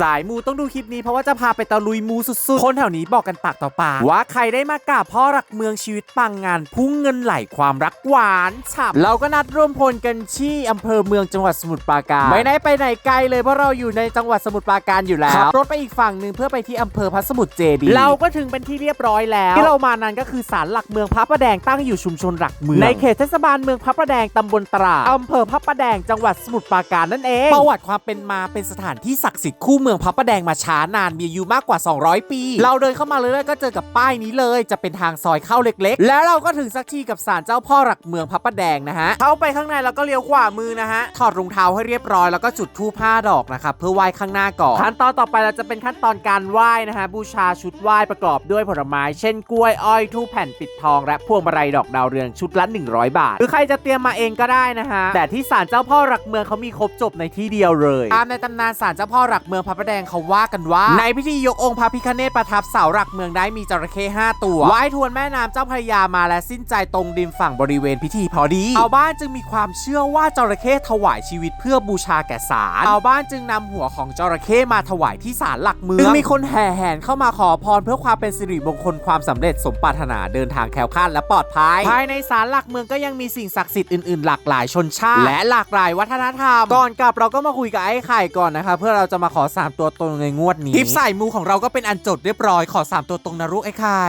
สายมูต้องดูคลิปนี้เพราะว่าจะพาไปตะลุยมูสุดๆ คนแถวนี้บอกกันปากต่อปาก ว่าใครได้มากราบพ่อรักเมืองชีวิตปังงาน พุ่งเงินไหลความรักหวานฉ่ำเราก็นัดร่วมพลกันที่อำเภอเมืองจังหวัดสมุทรปราการ ไม่ได้ไปไหนไกลเลยเพราะเราอยู่ในจังหวัดสมุทรปราการอยู่แล้วขับรถไปอีกฝั่งหนึ่งเพื่อไปที่อำเภอพัสมุทรเจดีย์เราก็ถึงเป็นที่เรียบร้อยแล้ว ที่เรามานั้นก็คือศาลหลักเมืองพระประแดงตั้งอยู่ชุมชนหลักเมืองในเขตเทศบาลเมืองพระประแดงตำบลตราดอำเภอพระประแดงจังหวัดสมุทรปราการนั่นเองประวัติความเป็นมาเป็นสถานที่ศักดิ์สิทธิ์คู่เมืองมืองพระประแดงมาช้านานมีอายุมากกว่า 200 ปี เราเดินเข้ามาเรื่อยก็เจอกับป้ายนี้เลย จะเป็นทางซอยเข้าเล็กๆ แล้วเราก็ถึงสักทีกับศาลเจ้าพ่อหลักเมืองพระประแดงนะฮะเข้าไปข้างในแล้วก็เลี้ยวขวามือนะฮะถอดรองเท้าให้เรียบร้อยแล้วก็จุดธูปห้าดอกนะครับเพื่อไหว้ข้างหน้าก่อนขั้นตอนต่อไปเราจะเป็นขั้นตอนการไหว้นะฮะบูชาชุดไหว้ประกอบด้วยผลไม้ เช่นกล้วยอ้อยทูปแผ่นปิดทอง และพวงมาลัยดอกดาวเรืองชุดละ 100 บาท หรือใครจะเตรียมมาเองก็ได้นะฮะแต่ที่ศาลเจ้าพ่อหลักเมืองเขามีครบจบในที่เดียวเลยตามในตำนานศาลเจ้าพ่อหลักเมืองพระประแดงเขาว่ากันว่า ในพิธียกองค์พระพิฆเนศประทับเสาหลักเมืองได้มีจระเข้5ตัวไหว้ทวนแม่น้ำเจ้าพระยามาและสิ้นใจตรงริมฝั่งบริเวณพิธีพอดีชาวบ้านจึงมีความเชื่อว่าจระเข้ถวายชีวิตเพื่อบูชาแก่ศาลชาวบ้านจึงนำหัวของจระเข้มาถวายที่ศาลหลักเมืองจึงมีคนแห่แหนเข้ามาขอพรเพื่อความเป็นสิริมงคลความสำเร็จสมปรารถนาเดินทางแคล้วคลาดและปลอดภัยภายในศาลหลักเมืองก็ยังมีสิ่งศักดิ์สิทธิ์อื่นๆ หลากหลายชนชาติ และหลากหลายวัฒนธรรมก่อนกลับเราก็มาคุยกับไอ้ไข่ก่อนนะคะเพื่อเราจะมาขอ3 ตัวตรงในงวดนี้ทิปสายมูของเราก็เป็นอันจดเรียบร้อยขอ 3 ตัวตรงนะลูกไอ้ไข่